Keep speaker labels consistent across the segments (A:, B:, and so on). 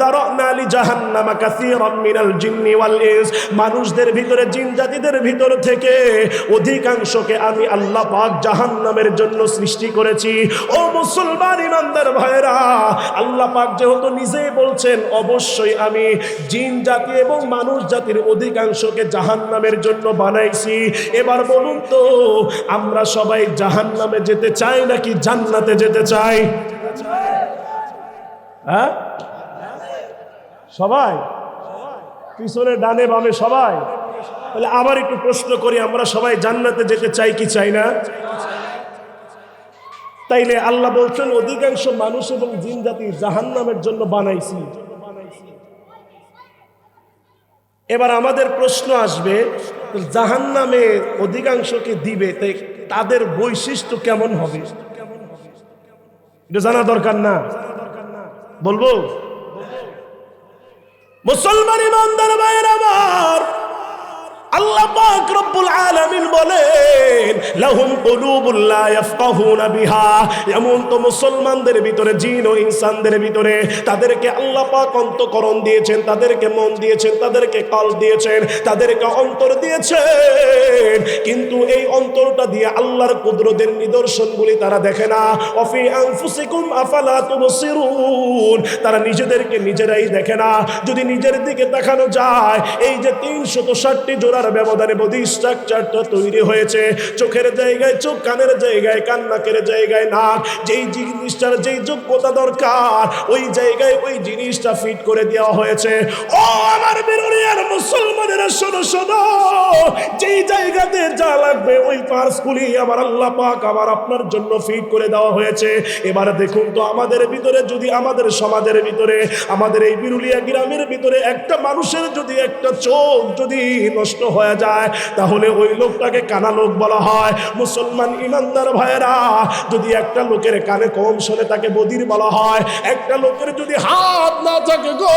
A: দারানা লিজাহান্নামা কাসীরাম মিনাল জিন্নি ওয়াল ইনস। মানুষদের ভিতরে জিন জাতিদের ভিতর থেকে অধিকাংশকে আমি আল্লাহ পাক জাহান্নামের জন্য সৃষ্টি করেছি। ও মুসলমান ভাইরা আল্লাহ পাক যেহেতু নিজেই বলছেন, অবশ্যই আমি জিন জাতি এবং মানুষ জাতির অধিকাংশকে জাহান্নামের জন্য বানাইছি। এবার বলুন তো, আমরা সবাই জাহান্নামে যেতে চাই নাকি জান্নাতে যেতে চাই? হ্যাঁ? সবাই? পিছনে ডানে বামে সবাই? তাহলে আবার একটু প্রশ্ন করি, আমরা সবাই জান্নাতে যেতে চাই কি চাই না? তাইলে আল্লাহ বলছেন, অধিকাংশ মানুষ এবং জিন জাতি জাহান্নামের জন্য বানাইছি। এবার আমাদের প্রশ্ন আসবে জাহান জাহান্নামে অধিকাংশকে দিবে? তাই তাদের বৈশিষ্ট্য কেমন হবে? এটা জানা দরকার না। বলব? মুসলমান ইমানদার ভাইয়ের আমার। আল্লাহ পাক রব্বুল আলামিন বলেন, লাহুম ইয়াফকাহুনা বিহা। এমন তো মুসলমানদের ভিতরে, জিন ও ইনসানদের ভিতরে, তাদেরকে আল্লাহ পাক অন্তকরণ দিয়েছেন, তাদেরকে মন দিয়েছেন, তাদেরকে দিয়েছেন, তাদেরকে অন্তর দিয়েছেন। কিন্তু এই অন্তরটা দিয়ে আল্লাহর কুদরতের নিদর্শনগুলি তারা দেখে না। অফি আনফুসিকুম আফালা তুবসিরুন। তারা নিজেদেরকে নিজেরাই দেখে না। যদি নিজের দিকে দেখানো যায়, এই যে তিনশত ষাটটি জোড়ার ব্যবধানে বডি স্ট্রাকচারটা তৈরি হয়েছে। চোখের জায়গায় চোখ, কানের জায়গায় কান, নাকের জায়গায় নাক। যেই জিনিসটার যেই যোগ্যতা দরকার, ওই জায়গায় ওই জিনিসটা ফিট করে দেওয়া হয়েছে। ও আমার বেরোনিয়ার মুসলমানেরা, শোনো শোনো। যেই জায়গাতে যা লাগবে, ওই পার্সগুলি আমার আল্লাহ পাক আমার আপনার জন্য ফিট করে দেওয়া হয়েছে। এবার দেখুন তো আমাদের ভিতরে, যদি আমাদের সমাজের ভিতরে, আমাদের এই বিরুলিয়া গ্রামের ভিতরে একটা মানুষের যদি একটা চোখ যদি নষ্ট হয়ে যায়, তাহলে ওই লোকটাকে কানা লোক বলা হয়। মুসলমান ইমানদার ভাইয়েরা, যদি একটা লোকের কানে কম শোনে তাকে বদির বলা হয়, একটা লোকের যদি হাত না থাকে গো,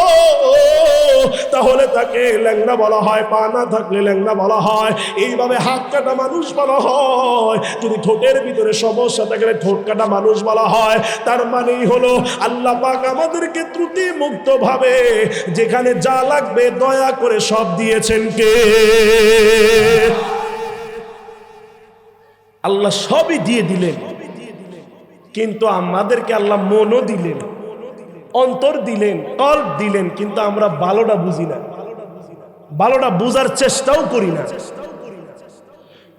A: তাহলে তাকে ল্যাংড়া বলা হয়, পা না থাকলে ল্যাংড়া বলা হয়। এইভাবে হাত কাটা মানুষ বলা হয়। যদি ঠোঁটের ভিতরে সমস্যা থাকলে ঠোঁট কাটা মানুষ বলা হয়। তার মানেই হলো, আল্লাহ পাক আমাদেরকে ত্রুটি মুক্ত ভাবে যেখানে যা লাগবে দয়া করে সব দিয়েছেন কে? আল্লাহ সবই দিয়ে দিলেন। কিন্তু আমাদেরকে আল্লাহ মনও দিলেন, অন্তর দিলেন, কল্প দিলেন, কিন্তু আমরা ভালোটা বুঝি না। ভালোটা বুঝার চেষ্টাও করি না।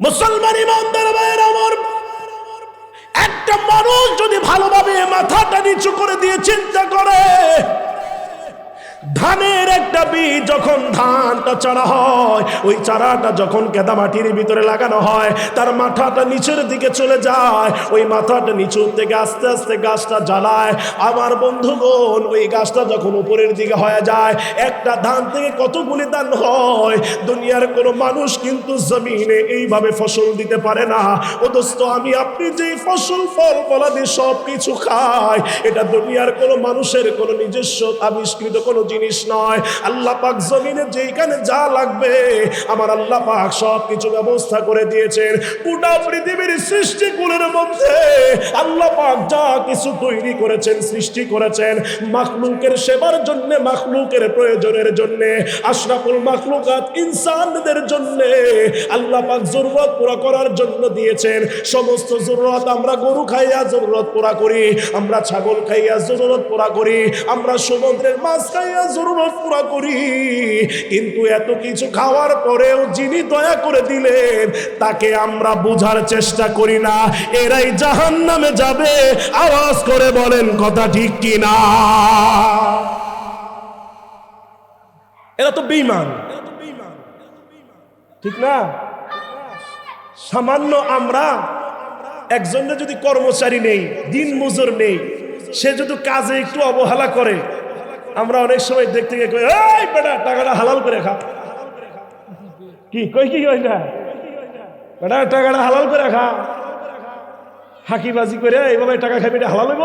A: মুসলমান ইমানদার ভাইয়ের আমার একটা মানুষ যদি ভালোভাবে মাথাটা নিচু করে দিয়ে চিন্তা করে ধানের একটা বীজ যখন ধানটা চারা হয়, ওই চারাটা যখন কেদা মাটির ভিতরে লাগানো হয়, তার মাথাটা নিচের দিকে চলে যায়, ওই মাথাটা নিচুর থেকে আস্তে আস্তে গাছটা জ্বালায়। আমার বন্ধুগণ, ওই গাছটা যখন উপরের দিকে হয়ে যায়, একটা ধান থেকে কতগুলি ধান হয়? দুনিয়ার কোনো মানুষ কিন্তু জমিনে এইভাবে ফসল দিতে পারে না। ও দোস্ত, আমি, আপনি যে ফসল, ফল, ফলাদি সব কিছু খাই, এটা দুনিয়ার কোনো মানুষের কোনো নিজস্ব আবিষ্কৃত কোনো জিনিস নয়। আল্লাহ পাক জমিনে যেখানে যা লাগবে, আমার আল্লাহ পাক সব কিছু ব্যবস্থা করে দিয়েছেন। গোটা পৃথিবীর সৃষ্টিগুলোর মধ্যে আল্লাহ পাক যা কিছু তৈরি করেছেন, সৃষ্টি করেছেন, মাখলুকের সেবার জন্য, মাখলুকের প্রয়োজনের জন্য, আশরাফুল মাখলুকাত ইনসানদের জন্য আল্লাহ পাক জরুরত পুরা করার জন্য দিয়েছেন। সমস্ত জরুরত আমরা গরু খাইয়া জরুরত পুরা করি, আমরা ছাগল খাইয়া জরুরত পুরা করি, আমরা সমুদ্রের মাছ খাইয়া জরুরত পুরা করি। কিন্তু এত কিছু খাওয়ার পরেও যিনি দয়া করে দিলেন, তাকে আমরা বোঝার চেষ্টা করি না। এরাই জাহান নামে যাবে। আওয়াজ করে বলেন, কথা ঠিক কিনা? এরা তো বেইমান ঠিক না? সামান্য আমরা, একজনের যদি কর্মচারী নেই দিন মজুর নেই, সে যদি কাজে একটু অবহেলা করে আমরা অনেক সময় দেখতে গিয়ে কই টাকাটা হালাল করে খা। কি, কই, কি বেটা, টাকাটা হালাল করে খা। হাকিবাজি করে, এইভাবে টাকা খাবি হালাল হইব?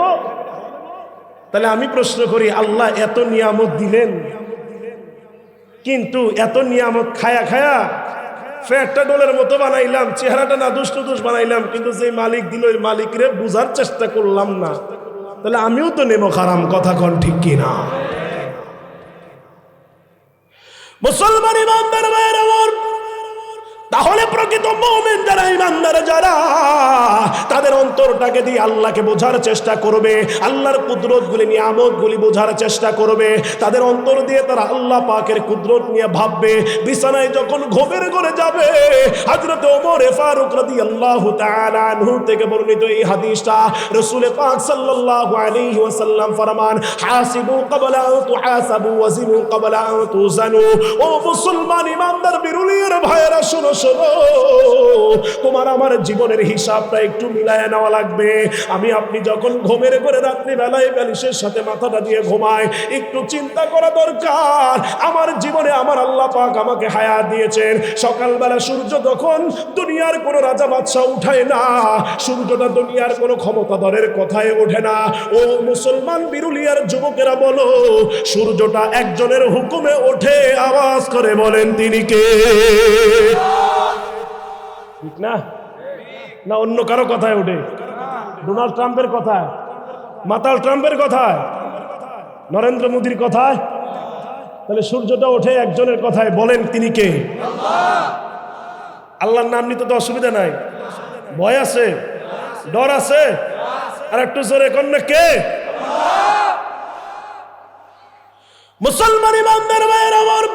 A: তাহলে আমি প্রশ্ন করি, আল্লাহ এত নিয়ামত দিলেন। কিন্তু এত নিয়ামত খায়া খায়া ফ্যাটটা ডোলের মতো বানাইলাম, চেহারাটা না দুষ্ট দুষ বানাইলাম, কিন্তু যে মালিক দিল, ওই মালিকরে বুঝার চেষ্টা করলাম না। তাহলে আমিও তো নেব খারাম, কথা কন ঠিক কিনা? মুসলমান ইমানদার ভাইয়ের আমার তাহলে প্রকৃত মুমিন যারা ইমানদার যারা, তাদের অন্তরটাকে দিয়ে আল্লাহকে বোঝার চেষ্টা করবে, আল্লাহর কুদরত গুলি নিয়ামত গুলি বোঝার চেষ্টা করবে, তাদের অন্তর দিয়ে তারা আল্লাহ পাকের কুদরত নিয়ে ভাববে, বিছানায় যখন ঘুমের করে যাবে, হযরত ওমর ফারুক রাদিয়াল্লাহু তাআলা আনহু থেকে বর্ণিত এই হাদিসটা রাসূল পাক সাল্লাল্লাহু আলাইহি ওয়াসাল্লাম ফরমান, হাসিবু ক্বাবলা আন তুহাসাবু ওয়াজিনু ক্বাবলা আন তুজানু ও মুসলমান ইমানদার বিরুলিয়ার ভাইয়েরা, শোনো শোনো, তোমার আমার জীবনের হিসাবটা একটু মিলায় নেওয়া লাগবে। আমি, আপনি যখন ঘুমের করে রাত্রি বেলায় ব্যালিশের সাথে মাথাটা দিয়ে ঘুমায় একটু চিন্তা করা দরকার। আমার জীবনে আমার আল্লাহ পাক আমাকে হায়াত দিয়েছেন। সকালবেলা সূর্য তখন দুনিয়ার কোনো রাজা বাদশাহ উঠায় না। সূর্যটা দুনিয়ার কোনো ক্ষমতাধরের কথায় ওঠে না। ও মুসলমান বিরুলিয়ার যুবকেরা বলো, সূর্যটা একজনের হুকুমে ওঠে, আওয়াজ করে বলেন তিনি কে? ঠিক না? না, অন্য কারও কথায় ওঠে। ডোনাল্ড ট্রাম্পের কথায়। মাতাল ট্রাম্পের কথায়। নরেন্দ্র মোদীর কথায়। তাহলে সূর্যটা ওঠে একজনের কথায়। বলেন তিনি কে? আল্লাহর নাম নিতে তো অসুবিধা নাই। ভয় আছে? ডর আছে? আর একটু জোরে কন্যা কে? মুসলমান ইমানদার ভাইয়ের আমার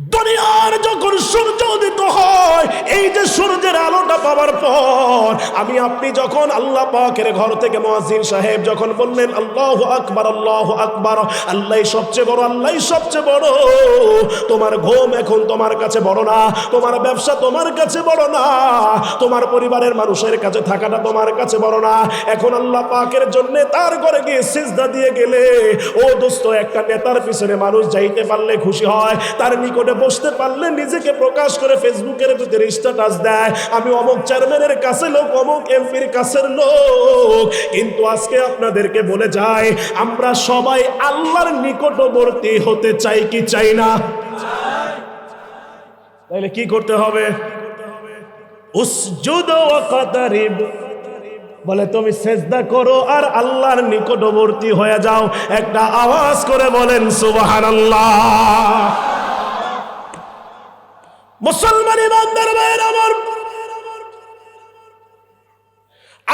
A: দুনিয়ার যখন সূর্য উদিত হয়, এই যে সূর্যের আলোটা পাওয়ার পর, আমি আপনি যখন আল্লাহ পাকের ঘর থেকে মুয়াজ্জিন সাহেব যখন বললেন, আল্লাহু আকবার আল্লাহু আকবার আল্লাহ সবচেয়ে বড় আল্লাহ সবচেয়ে বড়, তোমার ঘুম এখন তোমার কাছে বড় না, তোমার ব্যবসা তোমার কাছে বড় না, তোমার পরিবারের মানুষের কাছে থাকাটা তোমার কাছে বড় না, এখন আল্লাহ পাকের জন্য তার ঘরে গিয়ে সিজদা দিয়ে গেলে, ও দোস্ত, একটা নেতার পিছনে মানুষ যাইতে পারলে খুশি হয়, তার নিকটে বসতে পারলে নিজেকে প্রকাশ করে ফেসবুকের ভিতরে স্ট্যাটাস দেয়। আমি অমুক চেয়ারম্যানের কাছে লোক, অমুক এমপির কাছের লোক। কিন্তু আজকে আপনাদেরকে বলে যাই, আমরা সবাই আল্লাহর নিকটবর্তী হতে চাই কি চাই না? তাহলে কি করতে হবে? বলে, তুমি সেজদা করো আর আল্লাহর নিকটবর্তী হয়ে যাও। একটা আওয়াজ করে বলেন, সুবহানাল্লাহ। মুসলমান ইমানদার ভাইয়ের আমার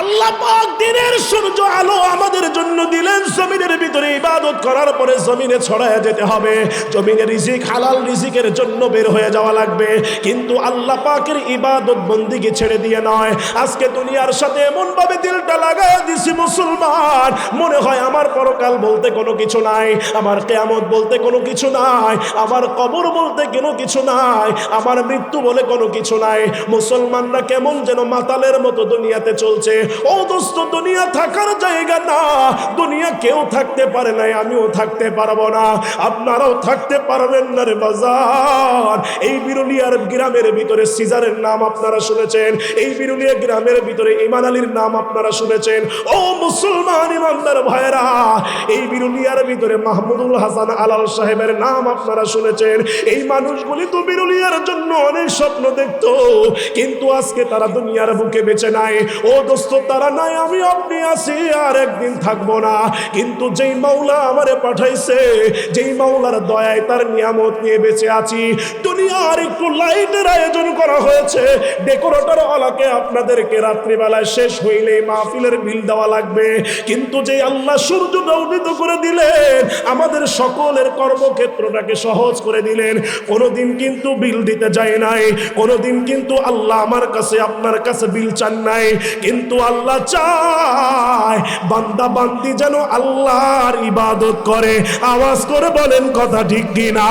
A: আল্লাহ পাক দিনের সূর্য আলো আমাদের জন্য দিলেন, জমিনের ভিতরে ইবাদত করার পরে জমিনে ছড়ায় যেতে হবে। জমিনে রিজিক, হালাল রিজিকের জন্য বের হয়ে যাওয়া লাগবে। কিন্তু আল্লাহ পাকের ইবাদত বন্দিকে ছেড়ে দিয়ে নয়। আজকে দুনিয়ার সাথে এমন ভাবে দিলটা লাগায় দিছি মুসলমান। মনে হয় আমার পরকাল বলতে কোনো কিছু নাই, আমার কেয়ামত বলতে কোনো কিছু নাই, আমার কবর বলতে কোনো কিছু নাই, আমার মৃত্যু বলে কোনো কিছু নাই। মুসলমানরা কেমন যেন মাতালের মতো দুনিয়াতে চলছে। ও দোস্ত, দুনিয়া থাকার জায়গা না। দুনিয়া কেউ থাকতে পারে নাই, আমিও থাকতে পারব না। আপনারাও থাকতে পারবেন না রে বাজার। এই বিরুলিয়ার গ্রামের ভিতরে সিজারের নাম আপনারা শুনেছেন। এই বিরুলিয়া গ্রামের ভিতরে ইমান আলীর নাম আপনারা শুনেছেন। ও মুসলমান ইমানদার ভাইরা এই বিরুলিয়ার ভিতরে মাহমুদুল হাসান আলাল সাহেবের নাম আপনারা শুনেছেন। এই মানুষগুলি তো বিরুলিয়ার জন্য অনেক স্বপ্ন দেখতো, কিন্তু আজকে তারা দুনিয়ার বুকে বেঁচে নাই। ও দোস্ত তারা নাই, আমি আপনি আছি, আর একদিন থাকব না। কিন্তু যেই মাওলা আমারে পাঠাইছে, যেই মাওলার দয়ায় তার নিয়ামত নিয়ে বেঁচে আছি দুনিয়ার একটু লাইটের আয়োজন করা হয়েছে। ডেকোরেটর আপনাদেরকে রাত্রিবেলায় শেষ হইলে মাহফিলের বিল দেওয়া লাগবে। কিন্তু যে আল্লাহ সূর্যটা উদিত করে দিলেন, আমাদের সকলের কর্মক্ষেত্রটাকে সহজ করে দিলেন। কোনোদিন কিন্তু বিল দিতে যায় নাই। কোনোদিন কিন্তু আল্লাহ আমার কাছে, আপনার কাছে বিল চান নাই। কিন্তু আল্লাহ চায়, বান্দা বান্দি যেন আল্লাহর ইবাদত করে। আওয়াজ করে বলেন, কথা ঠিক কিনা?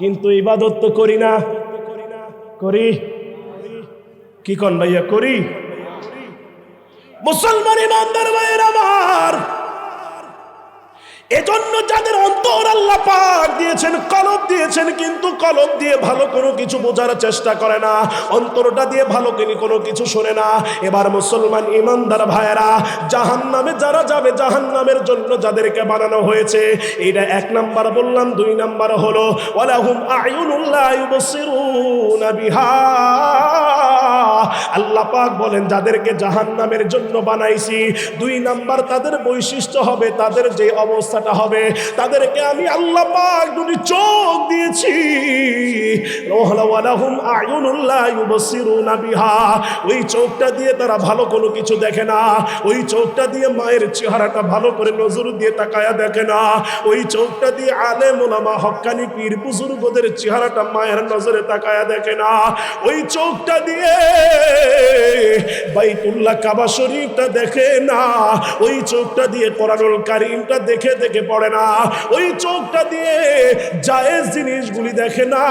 A: কিন্তু ইবাদত তো করি না। করি? কি কন ভাইয়া করি? মুসলমান ইমানদার ভাইয়ের আমার এজন্য যাদের অন্তর আল্লাহ পাক দিয়েছেন, কলব দিয়েছেন, কিন্তু কলব দিয়ে ভালো কোনো কিছু বোঝার চেষ্টা করে না। অন্তরটা দিয়ে ভালো কিনি কোনো কিছু শোনে না। এবার মুসলমান ইমানদার ভাইয়েরা জাহান নামে যারা যাবে জাহান নামের জন্য যাদেরকে বানানো হয়েছে, এটা এক নাম্বার বললাম, দুই নাম্বার হলো, ওয়ালাহুম আল্লাহ পাক বলেন, যাদেরকে জাহান্নামের জন্য বানাইছি, দুই নাম্বার তাদের বৈশিষ্ট্য হবে, তাদের যে অবস্থাটা হবে, তাদেরকে আমি আল্লাহ পাক দুটি চোখ দিয়েছি। ওই চোখটা দিয়ে তারা ভালো কোনো কিছু দেখে না, ওই চোখটা দিয়ে মায়ের চেহারাটা ভালো করে নজর দিয়ে তাকায়া দেখে না, ওই চোখটা দিয়ে আলেম ওলামা হক্কানি পীর বুজুর্গদের চেহারাটা মায়ের নজরে তাকায়া দেখে না, ওই চোখটা দিয়ে বাইতুল্লাহ কাবা শরীফটা দেখে না, ওই চোখটা দিয়ে কোরআনুল কারিমটা দেখে দেখে পড়ে না, ওই চোখটা দিয়ে জায়েজ জিনিসগুলি দেখে না,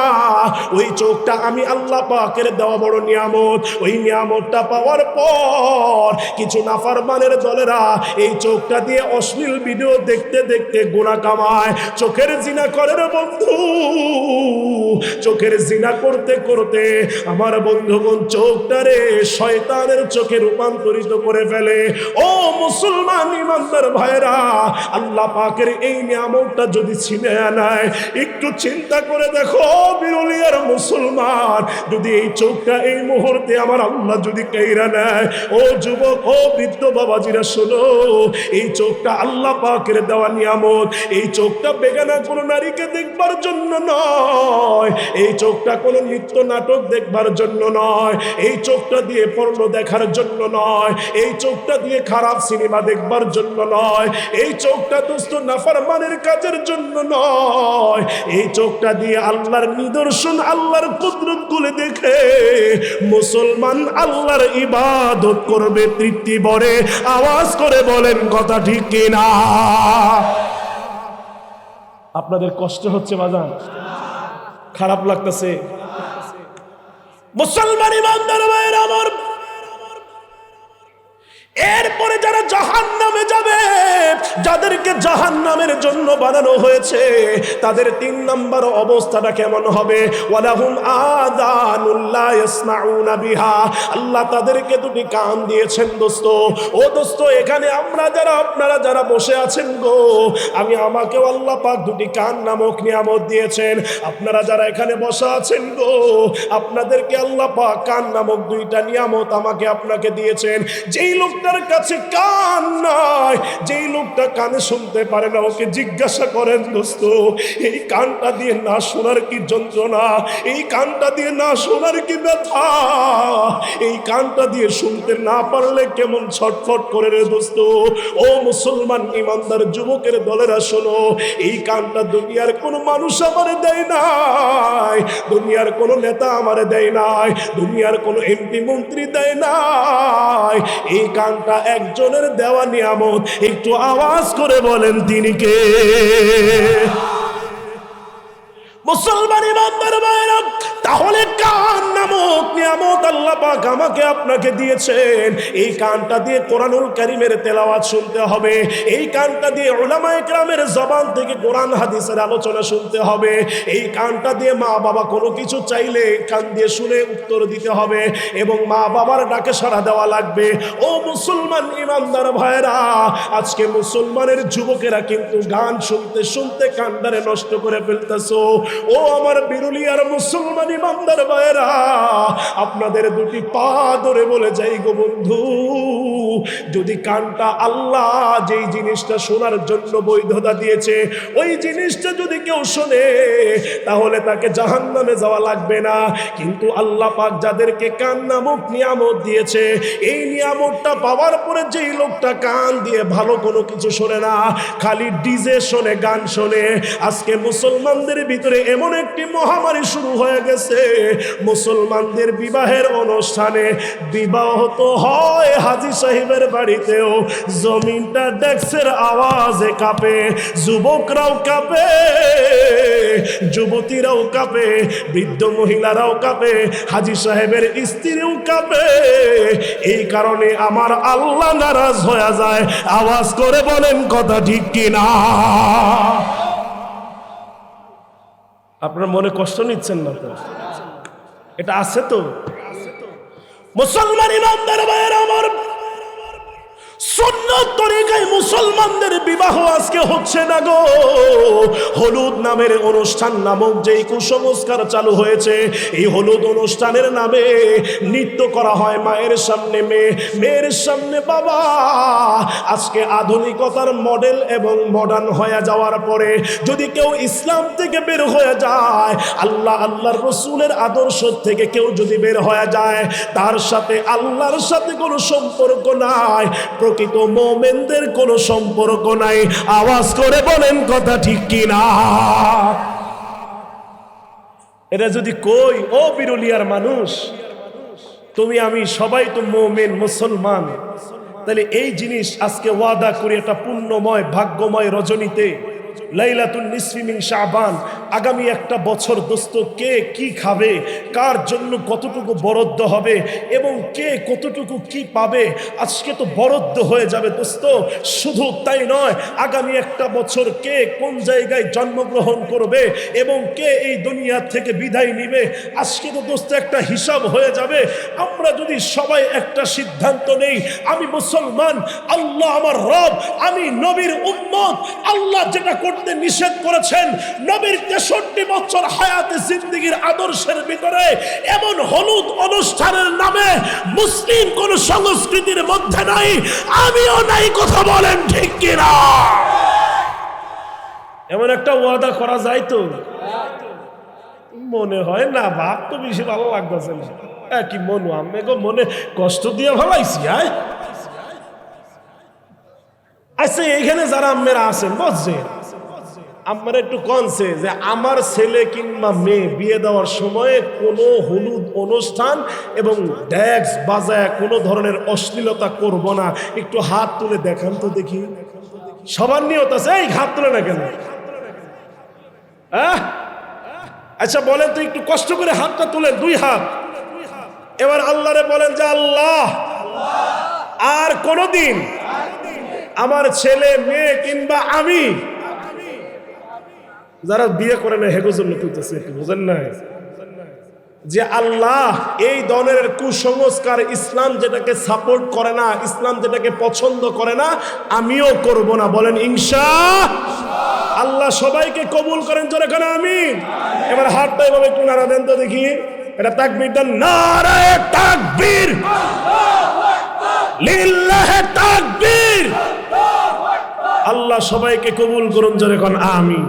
A: ওই চোখটা আমি আল্লাহ পাকের দেওয়া বড় নিয়ামত, ওই নিয়ামতটা পাওয়ার পর কিছু নাফারমানের দলেরা এই চোখটা দিয়ে অশ্লীল ভিডিও দেখতে দেখতে গুণা কামায়, চোখের জিনা করে বন্ধু, চোখের জিনা করতে করতে আমার বন্ধুগণ চোখটারে শয়তানের চোখে রূপান্তরিত করে ফেলে। ও মুসলমান ইমানদার ভাইরা আল্লাহ পাকের এই নিয়ামতটা যদি ছিনে আনায় একটু চিন্তা করে দেখো, বিরলিয়ার মুসলমান, যদি এই চোখটা এই মুহূর্তে আমার আল্লাহ যদি কেইরা নেয়, ও যুবক, ও বৃদ্ধ বাবাজিরা, শোনো, এই চোখটা আল্লাহ পাকের দেওয়া নিয়ামত, এই চোখটা বেগানা কোনো নারীকে দেখবার জন্য নয়, এই চোখটা কোনো নৃত্য নাটক দেখবার জন্য নয়, এই চোখটা দিয়ে পর্ণ দেখার জন্য নয়, এই চোখটা দিয়ে খারাপ সিনেমা দেখবার জন্য নয়, এই চোখটা দোস্ত নাফারমানের কাজের জন্য নয়। এই চোখটা দিয়ে আল্লাহর নিদর্শন, আল্লাহর কুদরতগুলো দেখে মুসলমান আল্লাহর ইবাদত করবে, তৃপ্তি বরে আওয়াজ করে বলেন, কথা ঠিক কিনা আপনাদের কষ্ট হচ্ছে, বাজান। খারাপ লাগতেছে। মুসলমান ইমানদার ভাইয়ের আমার এরপরে যারা জাহান নামে যাবে, যাদেরকে জাহান নামের জন্য বানানো হয়েছে, তাদের তিন নম্বর অবস্থাটা কেমন হবে? আল্লাহ তাদেরকে দুটি কান দিয়েছেন, দোস্ত। ও দোস্ত, এখানে আমরা যারা, আপনারা যারা বসে আছেন গো, আমি আমাকেও আল্লাহ পাক দুটি কান নামক নিয়ামত দিয়েছেন। আপনারা যারা এখানে বসে আছেন গো, আপনাদেরকে আল্লাহ পাক কান নামক দুইটা নিয়ামত আমাকে আপনাকে দিয়েছেন। যেই লোকটার কাছে কান নাই। যেই লোকটা কানে শুনতে পারে না, ওকে জিজ্ঞাসা করেন, দোস্ত, এই কানটা দিয়ে না শোনার কি যন্ত্রণা? এই কানটা দিয়ে না শোনার কি ব্যথা? এই কানটা দিয়ে শুনতে না পারলে কেমন ছটফট করে রে, দোস্ত? ও মুসলমান ইমানদার যুবকের দলেরা, শোনো, এই কানটা দুনিয়ার কোনো মানুষ আমারে দেয় নাই। দুনিয়ার কোনো নেতা আমারে দেয় নাই। দুনিয়ার কোনো এমপি মন্ত্রী দেয় নাই। এই কানটা একজনের দেওয়া নিয়ামত। একটু আওয়াজ করে বলেন তিনি কে? মুসলমান ইমানদার ভাইরা তাহলে কান নামক নিয়ামত আল্লাহ পাক আমাকে আপনাকে দিয়েছেন। এই কানটা দিয়ে কোরআনুল কারিমের তেলাওয়াত শুনতে হবে। এই কানটা দিয়ে ওলামা একরামের জবান থেকে কোরআন হাদিসের আলোচনা শুনতে হবে। এই কানটা দিয়ে মা বাবা কোনো কিছু চাইলে কান দিয়ে শুনে উত্তর দিতে হবে এবং মা বাবার ডাকে সাড়া দেওয়া লাগবে। ও মুসলমান ইমানদার ভাইরা আজকে মুসলমানের যুবকেরা কিন্তু গান শুনতে শুনতে কানটারে নষ্ট করে ফেলতেছো। ও আমার বিরুলিয়ার মুসলমান ইমানদার ভাইরা আপনাদের দুটি পা ধরে বলে যাই গো বন্ধু। যদি কানটা আল্লাহ যেই জিনিসটা শোনার জন্য বৈধতা দিয়েছে, ওই জিনিসটা যদি কেউ শোনে, তাহলে তাকে জাহান নামে যাওয়া লাগবে না। কিন্তু আল্লাহ পাক যাদেরকে কান নামক নিয়ামত দিয়েছে, এই নিয়ামতটা পাওয়ার পরে যেই লোকটা কান দিয়ে ভালো কোনো কিছু শোনে না, খালি ডিজে শোনে, গান শোনে, আজকে মুসলমানদের ভিতরে এমন একটি মহামারী শুরু হয়ে গেছে। মুসলমানদের বিবাহের অনুষ্ঠানে বিবাহ তো হয় হাজি সাহেবের বাড়িতেও। জমিনটা ডেক্সের আওয়াজে কাঁপে, যুবকরাও কাঁপে, যুবতীরাও কাঁপে, বৃদ্ধ মহিলারাও কাঁপে, হাজি সাহেবের স্ত্রীও কাঁপে। এই কারণে আমার আল্লাহ নারাজ হয়ে যায়। আওয়াজ করে বলেন, কথা ঠিক কিনা? আপনার মনে কষ্ট নিচ্ছেন না তো? এটা আছে তো? মুসলমান ইমামদার ভাইয়ের আমার মুসলমানদের বিবাহ আজকে হচ্ছে না গো। হলুদ নামের অনুষ্ঠান নামক যেই কুসংস্কার চালু হয়েছে, এই হলুদ অনুষ্ঠানের নামে নৃত্য করা হয় মায়ের সামনে মেয়ে। মেয়ের সামনে বাবা, আজকে আধুনিকতার মডেল এবং মডার্ন হয়ে যাওয়ার পরে যদি কেউ ইসলাম থেকে বের হয়ে যায়, আল্লাহ আল্লাহর রসুলের আদর্শ থেকে কেউ যদি বের হয়ে যায়, তার সাথে আল্লাহর সাথে কোনো সম্পর্ক নাই। প্রকৃত মোমেনদের কোনো সম্পর্ক নাই। আওয়াজ করে বলেন কথা ঠিক কিনা? এটা যদি কই, ও বিরুলিয়ার মানুষ, তুমি আমি সবাই তো মোমেন, মুসলমান। তাহলে এই জিনিস আজকে ওয়াদা করি, একটা পুণ্যময়, ভাগ্যময় রজনীতে লাইলাতুল নিসফিমিন শাবান। আগামী একটা বছর দোস্ত, কে কি খাবে? কার জন্য কতটুকু বরাদ্দ হবে? এবং কে কতটুকু কি পাবে? আজকে তো বরাদ্দ হয়ে যাবে দোস্ত। শুধু তাই নয়, আগামী একটা বছর কে কোন জায়গায় জন্মগ্রহণ করবে? এবং কে এই দুনিয়া থেকে বিদায় নিবে? আজকে তো দোস্ত একটা হিসাব হয়ে যাবে। আমরা যদি সবাই একটা সিদ্ধান্ত নেই, আমি মুসলমান, আল্লাহ আমার রব, আমি নবীর উম্মত, আল্লাহ যেটা করতে নিষেধ করেছেন। নবীর তেষট্টি বছর হায়াতে জিন্দিগির আদর্শের ভিতরে এমন হলুদ অনুষ্ঠানের নামে মুসলিম কোন সংস্কৃতির মধ্যে নাই, আমিও নাই, কথা বলেন ঠিক কিনা? এমন একটা ওয়াদা করা যায় তো? মনে হয় না ভাব তো বেশি ভালো লাগতেছে কি মনু আমি গো মনে কষ্ট দিয়ে ভালাইছি, আয়। আচ্ছা এখানে যারা আম্মেরা আছেন বুঝছেন আমার একটু কনসে যে আমার ছেলে কিংবা মেয়ে বিয়ে দেওয়ার সময়ে কোনো হলুদ অনুষ্ঠান এবং ড্যাক্স বাজায় কোনো ধরনের অশ্লীলতা করব না। একটু হাত তুলে দেখান তো দেখি। সবার নিয়ত আছে? এই হাত তুলে না কেন? আচ্ছা বলেন তো একটু কষ্ট করে হাতটা তুলেন, দুই হাত। এবার আল্লাহরে বলেন যে, আল্লাহ, আর কোনদিন আমার ছেলে, মেয়ে কিংবা আমি যারা বিয়ে করে না হেগো জন্য তুলতেছে। বুঝেন না যে আল্লাহ এই ধরনের কুসংস্কার ইসলাম যেটাকে সাপোর্ট করে না, ইসলাম যেটাকে পছন্দ করে না, আমিও করব না। বলেন, ইনশা আল্লাহ। সবাইকে কবুল করেন, জোরে কেন আমি এবার হাতটা এভাবে একটু নাড়া দেন তো দেখি। এটা তাকবীর দেন নারায়ে তাকবীর। আল্লাহ সবাইকে কবুল করুন, জোরে কোন আমিন।